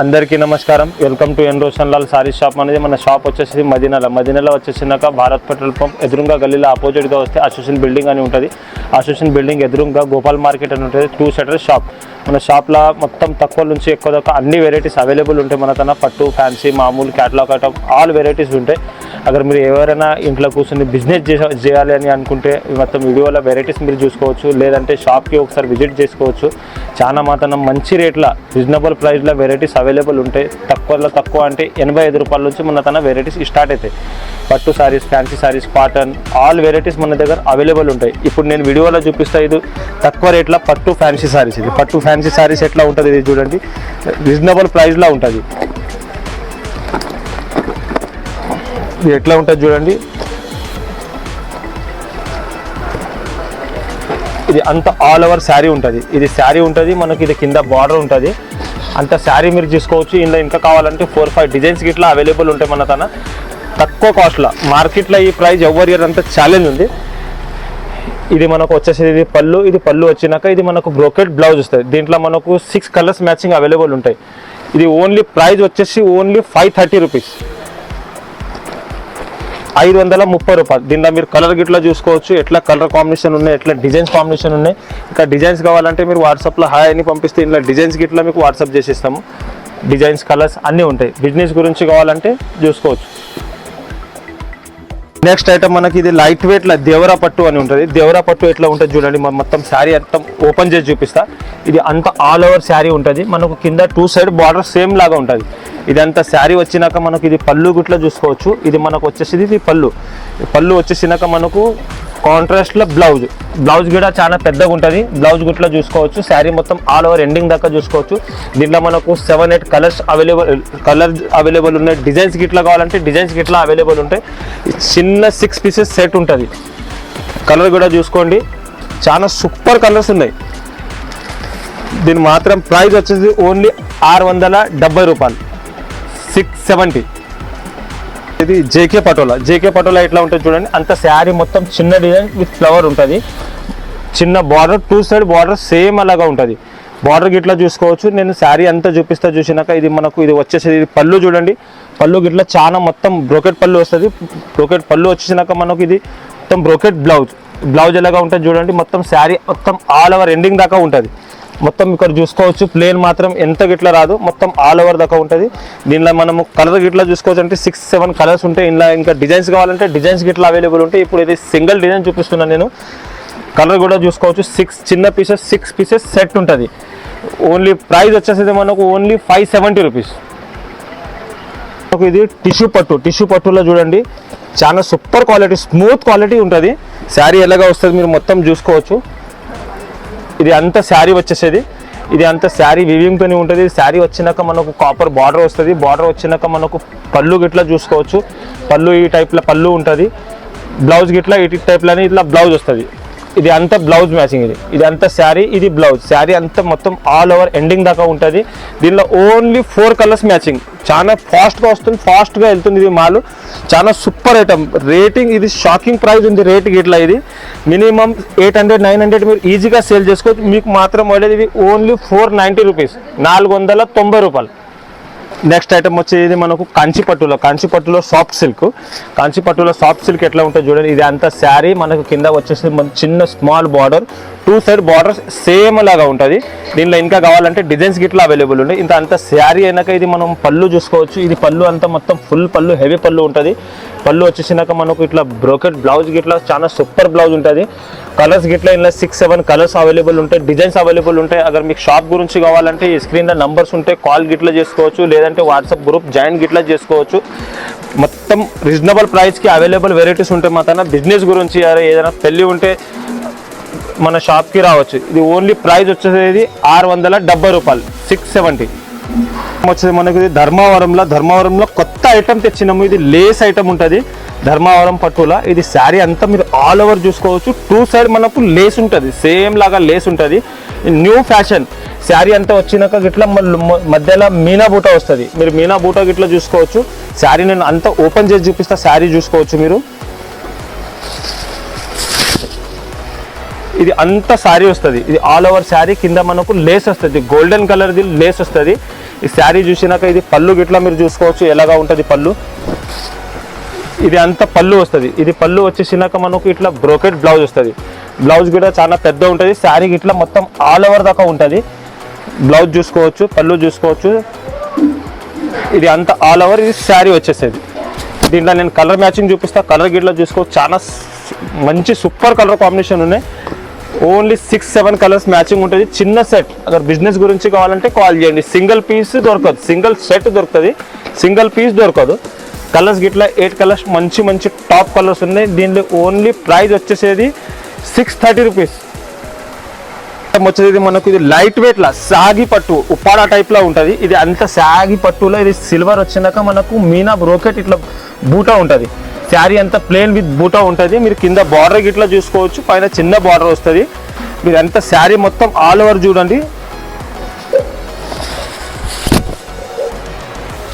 అందరికీ నమస్కారం. Welcome to N Roshan Lal sari shop అనేది మన షాప్ వచ్చేసి మదీనాల. మదీనాలో వచ్చేసినాక భారత్ పెట్రోల్ పంప్ ఎదురుగా గల్లీలో ఆపోజిట్గా వస్తే అసోసియేషన్ బిల్డింగ్ అని ఉంటుంది. అసోసియేషన్ బిల్డింగ్ ఎదురుగా గోపాల్ మార్కెట్ అని ఉంటుంది. టూ సెటర్ షాప్ మన షాప్లో మొత్తం తక్కువ నుంచి ఎక్కువ దాకా అన్ని వెరైటీస్ అవైలబుల్ ఉంటాయి మన పట్టు ఫ్యాన్సీ మామూలు క్యాటలాగ్ ఐటమ్ ఆల్ వెరైటీస్ ఉంటాయి. అక్కడ మీరు ఎవరైనా ఇంట్లో కూర్చొని బిజినెస్ చేయాలి అని అనుకుంటే మొత్తం వీడియోలో వెరైటీస్ మీరు చూసుకోవచ్చు. లేదంటే షాప్కి ఒకసారి విజిట్ చేసుకోవచ్చు. చాలా మాత్రం మంచి రేట్ల రీజనబుల్ ప్రైస్లో వెరైటీస్ అవైలబుల్ ఉంటాయి. తక్కువలో తక్కువ అంటే ఎనభై ఐదు రూపాయల నుంచి మన తన వెరైటీస్ స్టార్ట్ అవుతాయి. పట్టు saris fancy saris cotton all varieties మన దగ్గర అవైలబుల్ ఉంటాయి. ఇప్పుడు నేను వీడియోలో చూపిస్తా ఇది తక్కువ రేట్లో పట్టు ఫ్యాన్సీ సారీస్ ఇది. పట్టు ఫ్యాన్సీ సారీస్ ఎట్లా ఉంటుంది ఇది చూడండి. రీజనబుల్ ప్రైస్లో ఉంటుంది. ఇది ఎట్లా ఉంటుంది చూడండి. ఇది అంత ఆల్ ఓవర్ శారీ ఉంటుంది. ఇది శారీ ఉంటుంది మనకి ఇది కింద బార్డర్ ఉంటుంది. అంత శారీ మీరు తీసుకోవచ్చు ఇందులో ఇంకా కావాలంటే ఫోర్ ఫైవ్ డిజైన్స్ ఇట్లా అవైలబుల్ ఉంటాయి మన తన. తక్కువ కాస్ట్లో మార్కెట్లో ఈ ప్రైస్ ఎవరి ఇయర్ అంత ఛాలెంజ్ ఉంది. ఇది మనకు వచ్చేసేది ఇది పళ్ళు. ఇది పళ్ళు వచ్చినాక ఇది మనకు బ్రోకెట్ బ్లౌజ్ వస్తుంది. దీంట్లో మనకు సిక్స్ కలర్స్ మ్యాచింగ్ అవైలబుల్ ఉంటాయి. ఇది ఓన్లీ ప్రైస్ వచ్చేసి ఓన్లీ ఫైవ్ థర్టీ రూపీస్ ఐదు వందల ముప్పై రూపాయలు. దీంట్లో మీరు కలర్ గిట్లా చూసుకోవచ్చు. ఎట్లా కలర్ కాంబినేషన్ ఉన్నాయి ఎట్లా డిజైన్స్ కాంబినేషన్ ఉన్నాయి. ఇంకా డిజైన్స్ కావాలంటే మీరు వాట్సాప్లో హాయ్ అని పంపిస్తే ఇంట్లో డిజైన్స్ గిట్లా మీకు వాట్సాప్ చేసిస్తాము. డిజైన్స్ కలర్స్ అన్నీ ఉంటాయి. బిజినెస్ గురించి కావాలంటే చూసుకోవచ్చు. నెక్స్ట్ ఐటమ్ మనకి ఇది లైట్ వెయిట్ లా దేవరా పట్టు అని ఉంటుంది. దేవరా పట్టు ఎట్లా ఉంటుంది చూడండి. మన మొత్తం శారీ అంతా ఓపెన్ చేసి చూపిస్తా. ఇది అంత ఆల్ ఓవర్ శారీ ఉంటుంది. మనకు కింద టూ సైడ్ బార్డర్ సేమ్ లాగా ఉంటుంది. ఇదంతా శారీ వచ్చినాక మనకు ఇది పళ్ళు గుట్ల చూసుకోవచ్చు. ఇది మనకు వచ్చేసి ఇది పళ్ళు. పళ్ళు వచ్చేసినాక మనకు కాంట్రాస్ట్లో బ్లౌజ్ బ్లౌజ్ కూడా చాలా పెద్దగా ఉంటుంది. బ్లౌజ్ గుట్లో చూసుకోవచ్చు. శారీ మొత్తం ఆల్ ఓవర్ ఎండింగ్ దాకా చూసుకోవచ్చు. దీంట్లో మనకు seven eight colours available colour available ఉన్నాయి. డిజైన్స్ గిట్లా కావాలంటే డిజైన్స్ గిట్లా అవైలబుల్ ఉంటాయి. చిన్న సిక్స్ పీసెస్ సెట్ ఉంటుంది. కలర్ కూడా చూసుకోండి. చాలా సూపర్ కలర్స్ ఉన్నాయి. దీని మాత్రం ప్రైస్ వచ్చేసి ఓన్లీ ఆరు వందల డెబ్బై రూపాయలు. సిక్స్ సెవెంటీ ఇది జేకే పటోలా. జేకే పటోలా ఎట్లా ఉంటుంది చూడండి. అంత శారీ మొత్తం చిన్న డిజైన్ విత్ ఫ్లవర్ ఉంటుంది. చిన్న border two side border same అలాగా ఉంటుంది. బార్డర్ గిట్లా చూసుకోవచ్చు. నేను శారీ అంతా చూపిస్తా చూసినాక ఇది మనకు ఇది వచ్చేసి ఇది పళ్ళు చూడండి. పళ్ళు గిట్లా చాలా మొత్తం బ్రోకెట్ పళ్ళు వస్తుంది. బ్రోకెట్ పళ్ళు వచ్చేసినాక మనకు ఇది మొత్తం బ్రోకెట్ బ్లౌజ్. బ్లౌజ్ ఎలాగా ఉంటుంది చూడండి. మొత్తం శారీ మొత్తం ఆల్ ఓవర్ ఎండింగ్ దాకా ఉంటుంది. మొత్తం ఇక్కడ చూసుకోవచ్చు. ప్లేన్ మాత్రం ఎంత గిట్లా రాదు. మొత్తం ఆల్ ఓవర్ దాకా ఉంటుంది. దీనిలో మనము కలర్ గిట్లా చూసుకోవచ్చు అంటే సిక్స్ సెవెన్ కలర్స్ ఉంటాయి. ఇందులో ఇంకా డిజైన్స్ కావాలంటే డిజైన్స్ గిట్లా అవైలబుల్ ఉంటాయి. ఇప్పుడు ఇది సింగిల్ డిజైన్ చూపిస్తున్నాను నేను. కలర్ కూడా చూసుకోవచ్చు. సిక్స్ చిన్న పీసెస్ సిక్స్ పీసెస్ సెట్ ఉంటుంది. ఓన్లీ ప్రైస్ వచ్చేసి మనకు ఓన్లీ ఫైవ్ సెవెంటీ రూపీస్ మనకు ఇది టిష్యూ పట్టు. టిష్యూ పట్టులో చూడండి. చాలా సూపర్ క్వాలిటీ స్మూత్ క్వాలిటీ ఉంటుంది. శారీ ఎలాగా వస్తుంది మీరు మొత్తం చూసుకోవచ్చు. ఇది అంతా శారీ వచ్చేసేది. ఇది అంతా శారీ వివింగ్తోనే ఉంటుంది. శారీ వచ్చినాక మనకు కాపర్ బార్డర్ వస్తుంది. బార్డర్ వచ్చినాక మనకు పళ్ళు గిట్లా చూసుకోవచ్చు. పళ్ళు ఈ టైప్లో పళ్ళు ఉంటుంది. బ్లౌజ్ గిట్లా ఈ టైప్లోనే ఇట్లా బ్లౌజ్ వస్తుంది. ఇది అంతా బ్లౌజ్ మ్యాచింగ్ ఇది. ఇది అంతా శారీ ఇది బ్లౌజ్. శారీ అంతా మొత్తం ఆల్ ఓవర్ ఎండింగ్ దాకా ఉంటుంది. దీనిలో ఓన్లీ ఫోర్ కలర్స్ మ్యాచింగ్ చాలా ఫాస్ట్గా వస్తుంది ఫాస్ట్గా వెళ్తుంది ఇది మాలు. చాలా సూపర్ ఐటమ్ రేటింగ్ ఇది షాకింగ్ ప్రైస్ ఉంది రేట్ ఇట్లా ఇది. Minimum eight hundred nine hundred మీరు ఈజీగా సేల్ చేసుకోవచ్చు. మీకు మాత్రం వాళ్ళేది ఇది ఓన్లీ ఫోర్ నైంటీ రూపీస్ నాలుగు వందల తొంభై రూపాయలు. నెక్స్ట్ ఐటమ్ వచ్చేది మనకు కంచి పట్టులో. కంచి పట్టులో సాఫ్ట్ సిల్క్ కంచి పట్టులో సాఫ్ట్ సిల్క్ ఎట్లా ఉంటుంది చూడండి. ఇది అంతా శారీ. మనకు కింద వచ్చేసి చిన్న small border two side border same లాగా ఉంటుంది. దీనిలో ఇంకా కావాలంటే డిజైన్స్ గిట్లా అవైలబుల్ ఉన్నాయి. ఇంత అంత శారీ అయినాక ఇది మనం పళ్ళు చూసుకోవచ్చు. ఇది పళ్ళు అంతా మొత్తం ఫుల్ పళ్ళు హెవీ పళ్ళు ఉంటుంది. పళ్ళు వచ్చేసినాక మనకు ఇట్లా బ్రోకెట్ బ్లౌజ్ గిట్లా చాలా సూపర్ బ్లౌజ్ ఉంటుంది. కలర్స్ గిట్లా ఇలా సిక్స్ సెవెన్ కలర్స్ అవైలబుల్ ఉంటాయి. డిజైన్స్ అవైలబుల్ ఉంటాయి. అగర్ మీకు షాప్ గురించి కావాలంటే ఈ స్క్రీన్లో నంబర్స్ ఉంటే కాల్ గిట్లా చేసుకోవచ్చు. లేదంటే వాట్సాప్ గ్రూప్ జాయిన్ గిట్లా చేసుకోవచ్చు. మొత్తం రీజనబుల్ ప్రైస్కి అవైలబుల్ వెరైటీస్ ఉంటాయి మా తన బిజినెస్ గురించి ఏదైనా పెళ్ళి ఉంటే మన షాప్కి రావచ్చు. ఇది ఓన్లీ ప్రైస్ వచ్చేది ఆరు వందల డెబ్బై రూపాయలు. Six seventy. వచ్చేది మనకి ఇది ధర్మవరంలో ధర్మవరంలో కొత్త ఐటమ్ తెచ్చినాము. ఇది లేస్ ఐటమ్ ఉంటుంది. ధర్మవరం పట్టుల. ఇది శారీ అంతా మీరు ఆల్ ఓవర్ చూసుకోవచ్చు. టూ సైడ్ మనకు లేస్ ఉంటుంది. సేమ్ లాగా లేస్ ఉంటుంది. న్యూ ఫ్యాషన్ శారీ అంతా వచ్చినాక గిట్లా మధ్యలో మీనా బూట వస్తుంది. మీరు మీనా బూట గిట్లా చూసుకోవచ్చు. శారీ నేను అంతా ఓపెన్ చేసి చూపిస్తా. శారీ చూసుకోవచ్చు మీరు. ఇది అంత శారీ వస్తుంది. ఇది ఆల్ ఓవర్ శారీ కింద మనకు లేస్ వస్తుంది. గోల్డెన్ కలర్ది లేస్ వస్తుంది. ఈ శారీ చూసినాక ఇది పళ్ళు గిట్లా మీరు చూసుకోవచ్చు ఎలాగా ఉంటుంది పళ్ళు. ఇది అంత పళ్ళు వస్తుంది. ఇది పళ్ళు వచ్చేసినాక మనకు ఇట్లా బ్రోకెట్ బ్లౌజ్ వస్తుంది. బ్లౌజ్ కూడా చాలా పెద్ద ఉంటుంది. శారీ ఇట్లా మొత్తం ఆల్ ఓవర్ దాకా ఉంటుంది. బ్లౌజ్ చూసుకోవచ్చు పళ్ళు చూసుకోవచ్చు. ఇది అంత ఆల్ ఓవర్ ఇది శారీ వచ్చేసేది. దీంట్లో నేను కలర్ మ్యాచింగ్ చూపిస్తా. కలర్ గిట్లా చూసుకోవచ్చు చాలా మంచి సూపర్ కలర్ కాంబినేషన్ ఉన్నాయి. Only six seven colours matching ఉంటుంది. చిన్న సెట్. అగర్ బిజినెస్ గురించి కావాలంటే కాల్ చేయండి. సింగిల్ పీస్ దొరకదు. సింగిల్ సెట్ దొరుకుతుంది. సింగిల్ పీస్ దొరకదు. కలర్స్ గిట్లా ఎయిట్ కలర్స్ మంచి మంచి టాప్ కలర్స్ ఉన్నాయి. దీనిలో ఓన్లీ ప్రైస్ వచ్చేసేది సిక్స్ థర్టీ రూపీస్. వచ్చేది మనకు ఇది లైట్ వెయిట్లా సాగి పట్టు ఉప్పాడా టైప్లో ఉంటుంది. ఇది అంత సాగి పట్టులో ఇది సిల్వర్ వచ్చినాక మనకు మీనా బ్రోకెట్ ఇట్లా బూటా ఉంటుంది. శారీ అంతా ప్లేన్ విత్ బూటా ఉంటుంది. మీరు కింద బార్డర్ గిట్లా చూసుకోవచ్చు పైన చిన్న బార్డర్ వస్తుంది. మీరు అంత శారీ మొత్తం ఆల్ ఓవర్ చూడండి.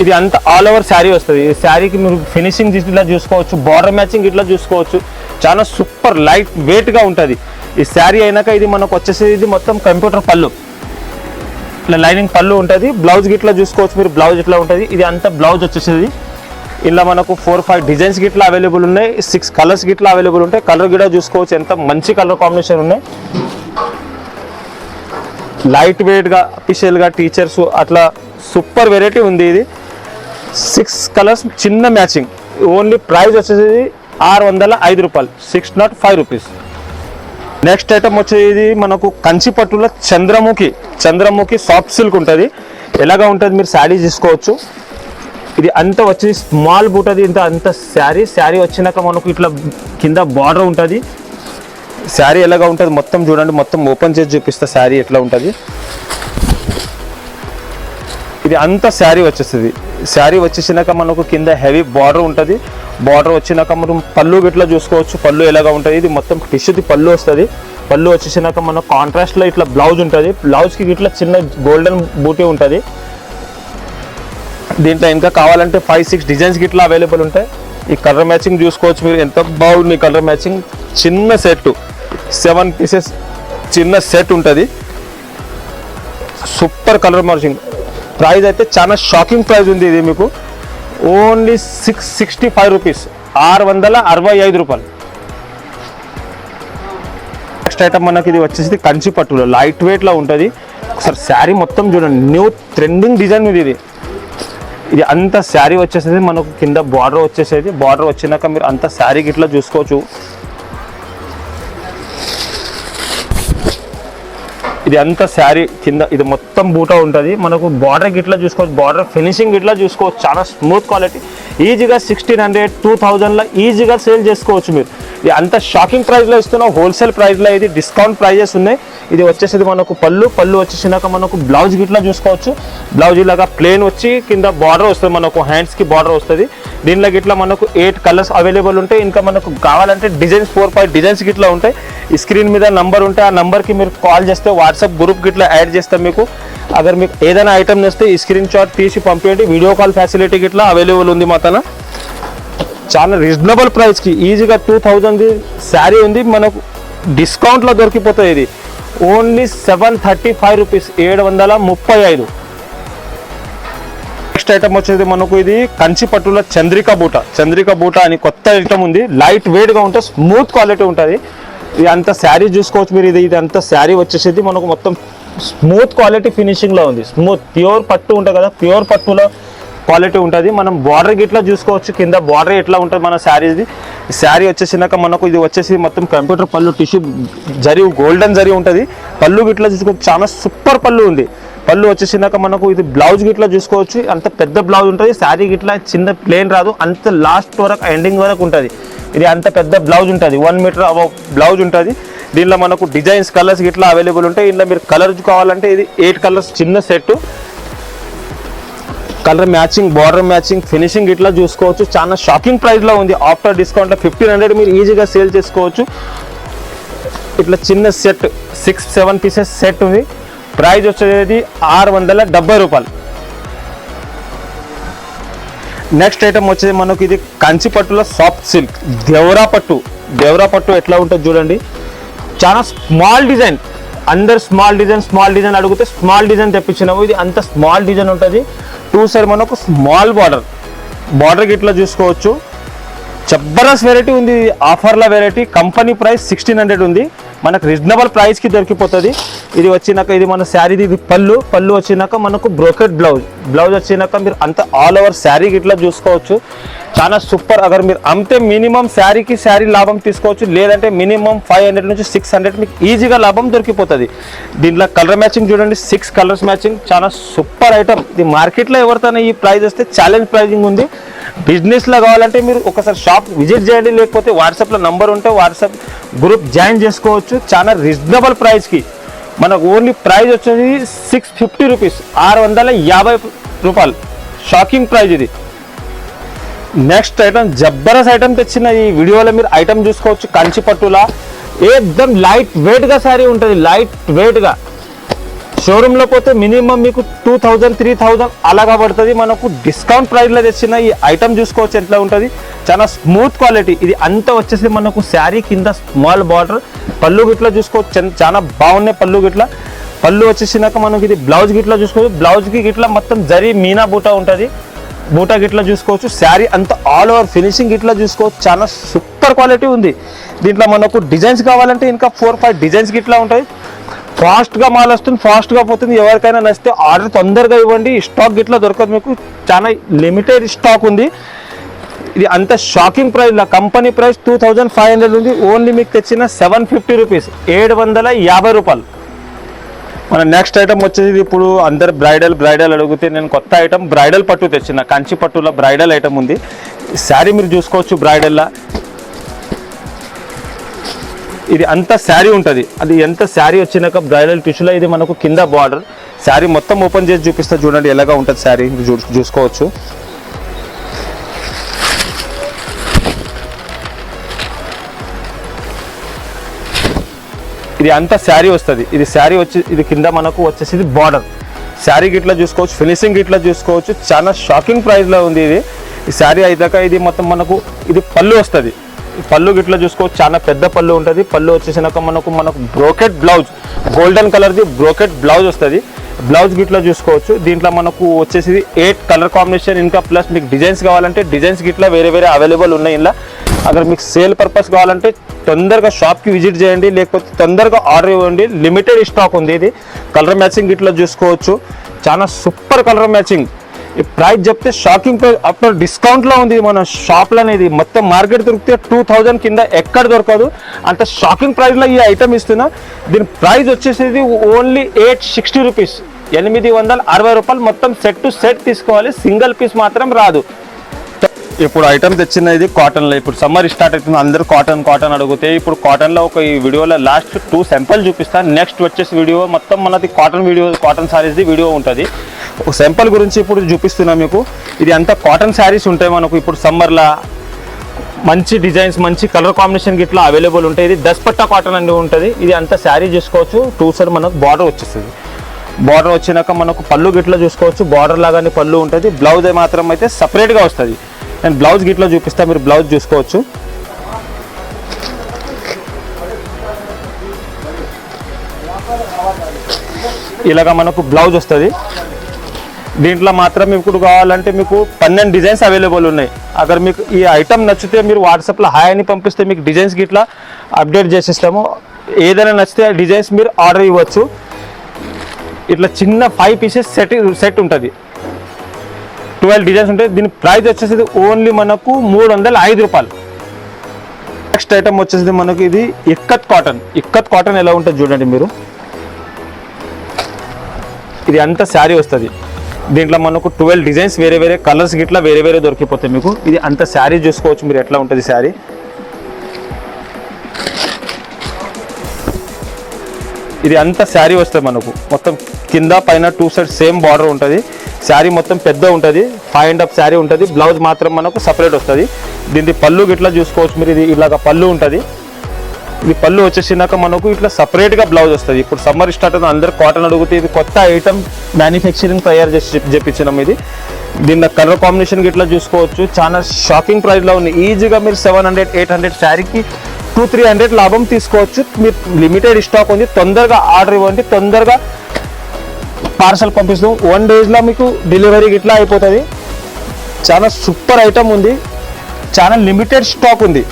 ఇది అంత ఆల్ ఓవర్ శారీ వస్తుంది. ఈ శారీకి మీరు ఫినిషింగ్ ఇట్లా చూసుకోవచ్చు బార్డర్ మ్యాచింగ్ ఇట్లా చూసుకోవచ్చు. చాలా సూపర్ లైట్ వెయిట్గా ఉంటుంది. ఈ శారీ అయినాక ఇది మనకు వచ్చేసేది ఇది మొత్తం కంప్యూటర్ పళ్ళు. ఇట్లా లైనింగ్ పళ్ళు ఉంటుంది. బ్లౌజ్ గిట్లా చూసుకోవచ్చు మీరు బ్లౌజ్ ఇట్లా ఉంటుంది. ఇది అంత బ్లౌజ్ వచ్చేసేది. ఇలా మనకు ఫోర్ ఫైవ్ డిజైన్స్ గిట్లా అవైలబుల్ ఉన్నాయి. సిక్స్ కలర్స్ గిట్లా అవైలబుల్ ఉంటాయి. కలర్ కూడా చూసుకోవచ్చు. ఎంత మంచి కలర్ కాంబినేషన్ ఉన్నాయి. లైట్ వెయిట్గా అఫీషియల్గా టీచర్స్ అట్లా సూపర్ వెరైటీ ఉంది ఇది. సిక్స్ కలర్స్ చిన్న మ్యాచింగ్ ఓన్లీ ప్రైస్ వచ్చేసి ఆరు వందల ఐదు రూపాయలు. Six nought five rupees next item వచ్చేది మనకు కంచి పట్టులో చంద్రముఖి. చంద్రముఖి సాఫ్ట్ సిల్క్ ఉంటుంది. ఎలాగా ఉంటుంది మీరు శారీ తీసుకోవచ్చు. ఇది అంత వచ్చేది స్మాల్ బూట్ అది ఇంత అంత శారీ. శారీ వచ్చినాక మనకు ఇట్లా కింద బార్డర్ ఉంటుంది. శారీ ఎలాగా ఉంటుంది మొత్తం చూడండి. మొత్తం ఓపెన్ చేసి చూపిస్తా శారీ ఎట్లా ఉంటుంది. ఇది అంత శారీ వచ్చేస్తుంది. శారీ వచ్చేసినాక మనకు కింద హెవీ బార్డర్ ఉంటుంది. బార్డర్ వచ్చినాక మనం పళ్ళు గిట్లా చూసుకోవచ్చు. పళ్ళు ఎలాగా ఉంటుంది. ఇది మొత్తం టిష్యూది పళ్ళు వస్తుంది. పళ్ళు వచ్చేసినాక మన కాంట్రాస్ట్లో ఇట్లా బ్లౌజ్ ఉంటుంది. బ్లౌజ్కి ఇట్లా చిన్న గోల్డెన్ బూటీ ఉంటుంది. దీంట్లో ఇంకా కావాలంటే ఫైవ్ సిక్స్ డిజైన్స్ గిట్లా అవైలబుల్ ఉంటాయి. ఈ కలర్ మ్యాచింగ్ చూసుకోవచ్చు మీరు. ఎంత బాగుంది కలర్ మ్యాచింగ్ చిన్న సెట్ సెవెన్ పీసెస్ చిన్న సెట్ ఉంటుంది. సూపర్ కలర్ మ్యాచింగ్ ప్రైస్ అయితే చాలా షాకింగ్ ప్రైస్ ఉంది ఇది మీకు. Only six sixty five rupees ఆరు వందల అరవై ఐదు రూపాయలు. నెక్స్ట్ ఐటమ్ మనకి ఇది వచ్చేసి కంచి పట్టులో. లైట్ వెయిట్లో ఉంటుంది. ఒకసారి శారీ మొత్తం చూడండి. న్యూ ట్రెండింగ్ డిజైన్ ఇది ఇది. ఇది అంత శారీ వచ్చేసేది మనకు కింద బార్డర్ వచ్చేసేది. బార్డర్ వచ్చినాక మీరు అంత శారీ గిట్లా చూసుకోవచ్చు. ఇది అంతా శారీ కింద ఇది మొత్తం బూటా ఉంటుంది. మనకు బార్డర్ గిట్లా చూసుకోవచ్చు. బార్డర్ ఫినిషింగ్ గిట్లా చూసుకోవచ్చు. చాలా స్మూత్ క్వాలిటీ. ఈజీగా సిక్స్టీన్ హండ్రెడ్ టూ థౌజండ్లో ఈజీగా సేల్ చేసుకోవచ్చు మీరు. ఇది అంత షాకింగ్ ప్రైస్లో ఇస్తున్నాం హోల్సేల్ ప్రైస్లో ఇది డిస్కౌంట్ ప్రైజెస్ ఉన్నాయి. ఇది వచ్చేసి మనకు పళ్ళు. పళ్ళు వచ్చేసినాక మనకు బ్లౌజ్ గిట్లా చూసుకోవచ్చు. బ్లౌజ్ ఇలాగా ప్లేన్ వచ్చి కింద బార్డర్ వస్తుంది. మనకు హ్యాండ్స్కి బార్డర్ వస్తుంది. దీనిలో గిట్లా మనకు ఎయిట్ కలర్స్ అవైలబుల్ ఉంటాయి. ఇంకా మనకు కావాలంటే డిజైన్స్ ఫోర్ ఫైవ్ డిజైన్స్ గిట్లా ఉంటాయి. ఈ స్క్రీన్ మీద నంబర్ ఉంటే ఆ నంబర్కి మీరు కాల్ చేస్తే వాట్సాప్ గ్రూప్ గిట్లా యాడ్ చేస్తాం మీకు. అగర్ మీకు ఏదైనా ఐటమ్ నేస్తే ఈ స్క్రీన్ షాట్ తీసి పంపించండి వీడియో కాల్ ఫెసిలిటీ గిట్లా అవైలబుల్ ఉంది మా తన. చాలా రీజనబుల్ ప్రైస్కి ఈజీగా టూ థౌజండ్ శారీ ఉంది. మనకు డిస్కౌంట్లో దొరికిపోతుంది ఇది. Only seven thirty five rupees ఏడు వందల ముప్పై ఐదు. నెక్స్ట్ ఐటమ్ వచ్చేది మనకు ఇది కంచి పట్టుల చంద్రిక బూట. చంద్రిక బూట అని కొత్త ఐటమ్ ఉంది. లైట్ వెయిట్గా ఉంటుంది స్మూత్ క్వాలిటీ ఉంటుంది. ఇదంతా అంత శారీ చూసుకోవచ్చు మీరు. ఇది ఇది అంత శారీ వచ్చేసేది మనకు మొత్తం స్మూత్ క్వాలిటీ ఫినిషింగ్లో ఉంది. స్మూత్ ప్యూర్ పట్టు ఉంటుంది కదా ప్యూర్ పట్టులో క్వాలిటీ ఉంటుంది. మనం బార్డర్ గిట్లా చూసుకోవచ్చు. కింద బార్డర్ ఎట్లా ఉంటుంది మన శారీది శారీ వచ్చేసినాక మనకు ఇది వచ్చేసి మొత్తం కంప్యూటర్ పళ్ళు టిష్యూ జరి గోల్డెన్ జరి ఉంటుంది. పళ్ళు గిట్లా చూసుకోవచ్చు చాలా సూపర్ పళ్ళు ఉంది. పళ్ళు వచ్చేసినాక మనకు ఇది బ్లౌజ్ గిట్లా చూసుకోవచ్చు. అంత పెద్ద బ్లౌజ్ ఉంటుంది. శారీ గిట్లా చిన్న ప్లేన్ రాదు. అంత లాస్ట్ వరకు ఎండింగ్ వరకు ఉంటుంది. ఇది అంత పెద్ద బ్లౌజ్ ఉంటుంది. వన్ మీటర్ బ్లౌజ్ ఉంటుంది. దీనిలో మనకు డిజైన్స్ కలర్స్ గిట్లా అవైలబుల్ ఉంటాయి. ఇందులో మీరు కలర్ కావాలంటే ఇది ఎయిట్ కలర్స్ చిన్న set colour matching border matching finishing ఇట్లా చూసుకోవచ్చు. చాలా షాకింగ్ ప్రైస్లో ఉంది. ఆఫ్టర్ డిస్కౌంట్లో ఫిఫ్టీన్ హండ్రెడ్ మీరు ఈజీగా సేల్ చేసుకోవచ్చు. ఇట్లా చిన్న set six seven pieces set ఉంది. ప్రైజ్ వచ్చేది ఆరు వందల డెబ్బై రూపాయలు. నెక్స్ట్ ఐటమ్ వచ్చేది మనకు ఇది కంచి పట్టులో సాఫ్ట్ సిల్క్ దేవరా పట్టు. దేవరా పట్టు ఎట్లా ఉంటుంది చూడండి. చాలా స్మాల్ డిజైన్ అందరు స్మాల్ డిజైన్ స్మాల్ డిజైన్ అడిగితే స్మాల్ డిజైన్ తెప్పించినాము. ఇది అంత స్మాల్ డిజైన్ ఉంటుంది. టూ సైడ్ మనకు స్మాల్ బార్డర్ బార్డర్ ఇట్లా చూసుకోవచ్చు. జబర్దస్త్ వెరైటీ ఉంది ఆఫర్ల variety company price sixteen hundred ఉంది. మనకు రీజనబుల్ ప్రైస్కి దొరికిపోతుంది. ఇది వచ్చినాక ఇది మన శారీది ఇది పళ్ళు. పళ్ళు వచ్చినాక మనకు బ్రోకెట్ బ్లౌజ్ బ్లౌజ్ వచ్చినాక మీరు అంత ఆల్ ఓవర్ శారీ ఇట్లా చూసుకోవచ్చు. చాలా సూపర్ అగర్ మీరు అమ్మితే మినిమం శారీకి శారీ లాభం తీసుకోవచ్చు. లేదంటే మినిమం ఫైవ్ హండ్రెడ్ నుంచి సిక్స్ హండ్రెడ్ మీకు ఈజీగా లాభం దొరికిపోతుంది. దీంట్లో కలర్ మ్యాచింగ్ చూడండి. సిక్స్ కలర్స్ మ్యాచింగ్ చాలా సూపర్ ఐటమ్ ఇది మార్కెట్లో ఎవరితోనే ఈ ప్రైస్ వస్తే ఛాలెంజ్ ప్రైజింగ్ ఉంది. బిజినెస్లో కావాలంటే మీరు ఒకసారి షాప్ విజిట్ చేయండి. లేకపోతే వాట్సాప్లో నంబర్ ఉంటే వాట్సాప్ గ్రూప్ జాయిన్ చేసుకోవచ్చు. చాలా రీజనబుల్ ప్రైస్కి. మనకు ఓన్లీ ప్రైస్ వచ్చేది సిక్స్ ఫిఫ్టీ రూపీస్ ఆరు వందల యాభై రూపాయలు. షాకింగ్ ప్రైజ్ ఇది. నెక్స్ట్ ఐటమ్ జబ్బరస్ ఐటమ్ తెచ్చిన ఈ వీడియోలో మీరు ఐటమ్ చూసుకోవచ్చు. కంచి పట్టులా. ఏదం లైట్ వెయిట్గా శారీ సారీ ఉంటుంది లైట్ వెయిట్గా. షోరూంలో పోతే మినిమం మీకు టూ థౌజండ్ త్రీ థౌజండ్ అలాగా పడుతుంది. మనకు డిస్కౌంట్ ప్రైస్లో తెచ్చిన ఈ ఐటమ్ చూసుకోవచ్చు ఎట్లా ఉంటుంది. చాలా స్మూత్ క్వాలిటీ ఇది అంతా వచ్చేసి మనకు శారీ కింద స్మాల్ బార్డర్ పళ్ళు గిట్లా చూసుకోవచ్చు చాలా బాగున్నాయి పళ్ళు గిట్లా. పళ్ళు వచ్చేసినాక మనకి ఇది బ్లౌజ్ గిట్లా చూసుకోవచ్చు. బ్లౌజ్కి గిట్ల గిట్లా మొత్తం జరీ మీనా బూటా ఉంటుంది. బూటా గిట్లా చూసుకోవచ్చు. శారీ అంతా ఆల్ ఓవర్ ఫినిషింగ్ గిట్ల చూసుకోవచ్చు. చాలా సూపర్ క్వాలిటీ ఉంది. దీంట్లో మనకు డిజైన్స్ కావాలంటే ఇంకా ఫోర్ ఫైవ్ డిజైన్స్ గిట్లా ఉంటాయి. ఫాస్ట్గా మాల్ వస్తుంది ఫాస్ట్గా పోతుంది. ఎవరికైనా నచ్చితే ఆర్డర్ తొందరగా ఇవ్వండి. స్టాక్ గిట్లా దొరకదు మీకు. చాలా లిమిటెడ్ స్టాక్ ఉంది. ఇది అంత షాకింగ్ ప్రైస్లో company price two thousand five hundred ఉంది. ఓన్లీ మీకు తెచ్చిన సెవెన్ ఫిఫ్టీ రూపీస్ ఏడు వందల యాభై రూపాయలు. మన నెక్స్ట్ ఐటమ్ వచ్చేసి ఇప్పుడు అందరు బ్రైడల్ బ్రైడల్ అడిగితే నేను కొత్త ఐటమ్ బ్రైడల్ పట్టు తెచ్చిన. కంచి పట్టులో బ్రైడల్ ఐటమ్ ఉంది. శారీ మీరు చూసుకోవచ్చు బ్రైడల్లా ఇది అంత శారీ ఉంటుంది. అది ఎంత శారీ వచ్చినాక బ్రైడల్ టిష్యూలో ఇది మనకు కింద బార్డర్ శారీ మొత్తం ఓపెన్ చేసి చూపిస్తే. చూడండి ఎలాగా ఉంటుంది శారీ. మీరు చూ- చూసుకోవచ్చు. ఇది అంతా శారీ వస్తుంది. ఇది శారీ వచ్చి ఇది కింద మనకు వచ్చేసి ఇది బార్డర్. శారీ గిట్లా చూసుకోవచ్చు ఫినిషింగ్ గిట్లా చూసుకోవచ్చు. చాలా షాకింగ్ ప్రైస్లో ఉంది ఇది. ఈ శారీ అయిదాక ఇది మొత్తం మనకు ఇది పళ్ళు వస్తుంది. పళ్ళు గిట్లా చూసుకోవచ్చు చాలా పెద్ద పళ్ళు ఉంటుంది. పళ్ళు వచ్చేసినాక మనకు మనకు బ్రోకెట్ బ్లౌజ్ గోల్డెన్ కలర్ది బ్రోకెట్ బ్లౌజ్ వస్తుంది. బ్లౌజ్ గిట్లో చూసుకోవచ్చు. దీంట్లో మనకు వచ్చేసి ఎయిట్ కలర్ కాంబినేషన్ ఇంకా ప్లస్ మీకు డిజైన్స్ కావాలంటే డిజైన్స్ గిట్లా వేరే వేరే అవైలబుల్ ఉన్నాయి ఇలా అక్కడ మీకు సేల్ పర్పస్ కావాలంటే తొందరగా షాప్కి విజిట్ చేయండి లేకపోతే తొందరగా ఆర్డర్ ఇవ్వండి. లిమిటెడ్ స్టాక్ ఉంది ఇది. కలర్ మ్యాచింగ్ ఇట్లా చూసుకోవచ్చు. చాలా సూపర్ కలర్ మ్యాచింగ్ ప్రైస్ చెప్తే షాకింగ్ ప్రైస్ అప్పుడు డిస్కౌంట్లో ఉంది మన షాప్లో అనేది. మొత్తం మార్కెట్ దొరికితే టూ థౌజండ్ కింద ఎక్కడ దొరకదు. అంత షాకింగ్ ప్రైస్లో ఈ ఐటమ్ ఇస్తున్నా. దీని ప్రైస్ వచ్చేసేది ఓన్లీ ఎయిట్ సిక్స్టీ రూపీస్ ఎనిమిది వందల అరవై రూపాయలు మొత్తం సెట్ టు సెట్ తీసుకోవాలి. సింగిల్ పీస్ మాత్రం రాదు. ఇప్పుడు ఐటమ్ తెచ్చినది కాటన్లో ఇప్పుడు సమ్మర్ స్టార్ట్ అవుతుంది. అందరూ కాటన్ కాటన్ అడిగితే ఇప్పుడు కాటన్లో ఒక ఈ వీడియోలో లాస్ట్ టూ సింపుల్ చూపిస్తాను నెక్స్ట్ వచ్చేసి వీడియో మొత్తం మనది కాటన్ వీడియో కాటన్ సారీస్ది వీడియో ఉంటుంది. ఒక సింపుల్ గురించి ఇప్పుడు చూపిస్తున్నా మీకు. ఇది అంతా కాటన్ శారీస్ ఉంటాయి మనకు. ఇప్పుడు సమ్మర్లో మంచి డిజైన్స్ మంచి కలర్ కాంబినేషన్ గిట్లా అవైలబుల్ ఉంటాయి. ఇది దస్పట్టా కాటన్ అండి ఉంటుంది. ఇది అంతా శారీ చూసుకోవచ్చు. టూ సైడ్ మనకు బార్డర్ వచ్చేస్తుంది. బార్డర్ వచ్చినాక మనకు పళ్ళు గిట్లా చూసుకోవచ్చు. బార్డర్ లాగానే పళ్ళు ఉంటుంది. బ్లౌజ్ మాత్రం అయితే సపరేట్గా వస్తుంది. నేను బ్లౌజ్ గిట్లా చూపిస్తా. మీరు బ్లౌజ్ చూసుకోవచ్చు. ఇలాగా మనకు బ్లౌజ్ వస్తుంది. దీంట్లో మాత్రం ఇప్పుడు కావాలంటే మీకు పన్నెండు డిజైన్స్ అవైలబుల్ ఉన్నాయి. అక్కడ మీకు ఈ ఐటమ్ నచ్చితే మీరు వాట్సాప్లో హాయ్ అని పంపిస్తే మీకు డిజైన్స్ గిట్లా అప్డేట్ చేసేస్తాము. ఏదైనా నచ్చితే ఆ డిజైన్స్ మీరు ఆర్డర్ ఇవ్వచ్చు. ఇట్లా చిన్న ఫైవ్ పీసెస్ సెట్ సెట్ ఉంటుంది. ట్వెల్వ్ డిజైన్స్ ఉంటాయి. దీని ప్రైస్ వచ్చేసి ఓన్లీ మనకు మూడు వందల ఐదు రూపాయలు. నెక్స్ట్ ఐటమ్ వచ్చేసి మనకు ఇది ఇక్కత్ కాటన్ ఇక్కత్ కాటన్ ఎలా ఉంటుంది చూడండి మీరు. ఇది అంతా శారీ వస్తుంది. దీంట్లో మనకు ట్వెల్వ్ డిజైన్స్ వేరే వేరే కలర్స్ గిట్లా వేరే వేరే దొరికిపోతాయి మీకు. ఇది అంత శారీ చూసుకోవచ్చు మీరు ఎట్లా ఉంటుంది శారీ. ఇది అంతా శారీ వస్తుంది మనకు. మొత్తం కింద పైన టూ సైడ్ సేమ్ బార్డర్ ఉంటుంది. శారీ మొత్తం పెద్ద ఉంటుంది. ఫైవ్ అండ్ హాఫ్ శారీ ఉంటుంది. బ్లౌజ్ మాత్రం మనకు సపరేట్ వస్తుంది. దీనికి పళ్ళు గిట్లా చూసుకోవచ్చు మీరు. ఇది ఇలాగ పళ్ళు ఉంటుంది. ఇది పళ్ళు వచ్చేసినాక మనకు ఇట్లా సపరేట్గా బ్లౌజ్ వస్తుంది. ఇప్పుడు సమ్మర్ స్టార్ట్ అవుతుంది అందరు కాటన్ అడుగుతే ఇది కొత్త ఐటమ్ మ్యానుఫ్యాక్చరింగ్ తయారు చేసి చెప్పించినాం ఇది. దీని కలర్ కాంబినేషన్ ఇట్లా చూసుకోవచ్చు. చాలా షాకింగ్ ప్రైస్లో ఉంది. ఈజీగా మీరు సెవెన్ హండ్రెడ్ ఎయిట్ హండ్రెడ్ శారీకి టూ త్రీ హండ్రెడ్ లాభం తీసుకోవచ్చు. మీరు లిమిటెడ్ స్టాక్ ఉంది. తొందరగా ఆర్డర్ ఇవ్వండి. తొందరగా పార్సల్ పంపిస్తాం. వన్ డేస్లో మీకు డెలివరీ ఇట్లా అయిపోతుంది. చాలా సూపర్ ఐటమ్ ఉంది. చాలా లిమిటెడ్ స్టాక్ ఉంది.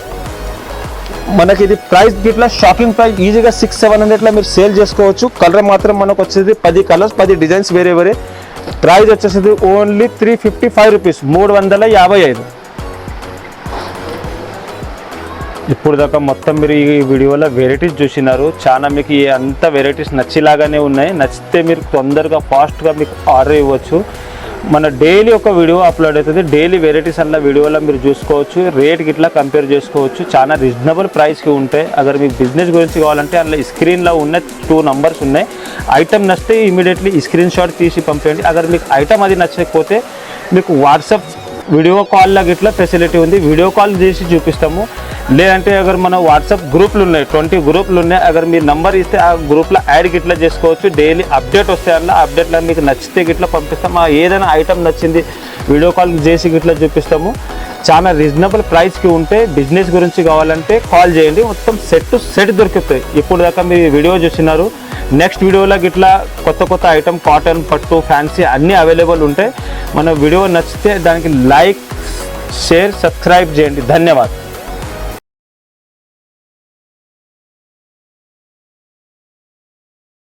మనకి ఇది ప్రైస్ గిట్లా షాకింగ్ ప్రైస్ ఈజీగా సిక్స్ సెవెన్ హండ్రెడ్లో మీరు సేల్ చేసుకోవచ్చు. కలర్ మాత్రం మనకు వచ్చేది పది కలర్స్ పది డిజైన్స్ వేరే వేరే. ప్రైస్ వచ్చేసేది only three fifty five rupees మూడు వందల యాభై ఐదు. ఇప్పుడు దాకా మొత్తం మీరు ఈ వీడియోలో వెరైటీస్ చూసినారు. చాలా మీకు ఈ అంత వెరైటీస్ నచ్చేలాగానే ఉన్నాయి. నచ్చితే మీరు తొందరగా ఫాస్ట్గా మీకు ఆర్డర్ ఇవ్వచ్చు. మన డైలీ ఒక వీడియో అప్లోడ్ అవుతుంది. డైలీ వెరైటీస్ అన్న వీడియోలో మీరు చూసుకోవచ్చు. రేట్ గిట్లా కంపేర్ చేసుకోవచ్చు. చాలా రీజనబుల్ ప్రైస్కి ఉంటాయి అగర్ మీకు బిజినెస్ గురించి కావాలంటే అందులో స్క్రీన్లో ఉన్న టూ నంబర్స్ ఉన్నాయి. ఐటమ్ నచ్చితే ఇమీడియట్లీ స్క్రీన్ షాట్ తీసి పంపేయండి. అగర్ మీకు ఐటమ్ అది నచ్చకపోతే మీకు వాట్సాప్ వీడియో కాల్లో గిట్లా ఫెసిలిటీ ఉంది. వీడియో కాల్ చేసి చూపిస్తాము. లేదంటే అగర్ మన వాట్సాప్ గ్రూప్లు ఉన్నాయి. ట్వంటీ గ్రూప్లు ఉన్నాయి. అగర్ మీరు నంబర్ ఇస్తే ఆ గ్రూప్లో యాడ్ గిట్లా చేసుకోవచ్చు. డైలీ అప్డేట్ వస్తే అలా అప్డేట్లో మీకు నచ్చితే గిట్లా పంపిస్తాము ఆ ఏదైనా ఐటమ్ నచ్చింది వీడియో కాల్ చేసి గిట్లా చూపిస్తాము. చాలా రీజనబుల్ ప్రైస్కి ఉంటే బిజినెస్ గురించి కావాలంటే కాల్ చేయండి. మొత్తం సెట్ టు సెట్ దొరుకుతాయి ఇప్పుడు దాకా మీరు వీడియో చూసినారు నెక్స్ట్ వీడియోలో గిట్లా కొత్త కొత్త ఐటమ్ కాటన్ పట్టు ఫ్యాన్సీ అన్నీ అవైలబుల్ ఉంటాయి మన వీడియో నచ్చితే దానికి లైక్ షేర్ సబ్స్క్రైబ్ చేయండి. ధన్యవాదాలు.